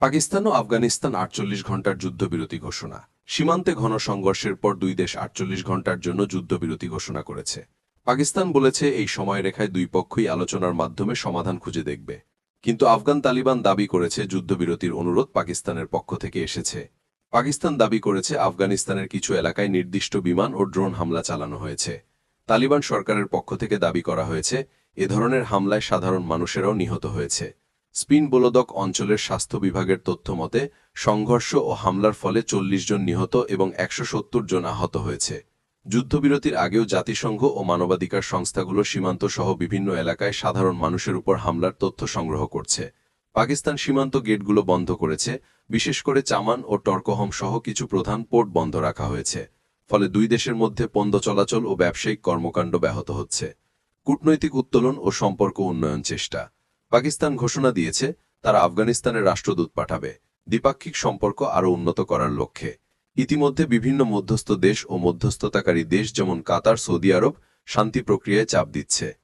পাকিস্তান ও আফগানিস্তান আটচল্লিশ ঘণ্টার যুদ্ধবিরতি ঘোষণা। সীমান্তে ঘন সংঘর্ষের পর দুই দেশ আটচল্লিশ ঘণ্টার জন্য যুদ্ধবিরতি ঘোষণা করেছে। পাকিস্তান বলেছে এই সময়রেখায় দুই পক্ষই আলোচনার মাধ্যমে সমাধান খুঁজে দেখবে। কিন্তু আফগান তালিবান দাবি করেছে যুদ্ধবিরতির অনুরোধ পাকিস্তানের পক্ষ থেকে এসেছে। পাকিস্তান দাবি করেছে আফগানিস্তানের কিছু এলাকায় নির্দিষ্ট বিমান ও ড্রোন হামলা চালানো হয়েছে। তালিবান সরকারের পক্ষ থেকে দাবি করা হয়েছে, এ ধরনের হামলায় সাধারণ মানুষেরাও নিহত হয়েছে। স্পিন বোলদক অঞ্চলের স্বাস্থ্য বিভাগের তথ্য মতে, সংঘর্ষ ও হামলার ফলে চল্লিশ জন নিহত এবং একশো সত্তর জন আহত হয়েছে। যুদ্ধবিরতির আগেও জাতিসংঘ ও মানবাধিকার সংস্থাগুলো সীমান্ত সহ বিভিন্ন এলাকায় সাধারণ মানুষের উপর হামলার তথ্য সংগ্রহ করছে। পাকিস্তান সীমান্ত গেটগুলো বন্ধ করেছে, বিশেষ করে চামান ও টর্কহম সহ কিছু প্রধান পোর্ট বন্ধ রাখা হয়েছে। ফলে দুই দেশের মধ্যে পণ্য চলাচল ও ব্যবসায়িক কর্মকাণ্ড ব্যাহত হচ্ছে। কূটনৈতিক উত্তোলন ও সম্পর্ক উন্নয়ন চেষ্টা। পাকিস্তান ঘোষণা দিয়েছে, তারা আফগানিস্তানের রাষ্ট্রদূত পাঠাবে। দ্বিপাক্ষিক সম্পর্ক আরও উন্নত করার লক্ষ্যে। ইতিমধ্যে বিভিন্ন মধ্যস্থ দেশ ও মধ্যস্থতাকারী দেশ যেমন কাতার, সৌদি আরব, শান্তি প্রক্রিয়ায় চাপ দিচ্ছে।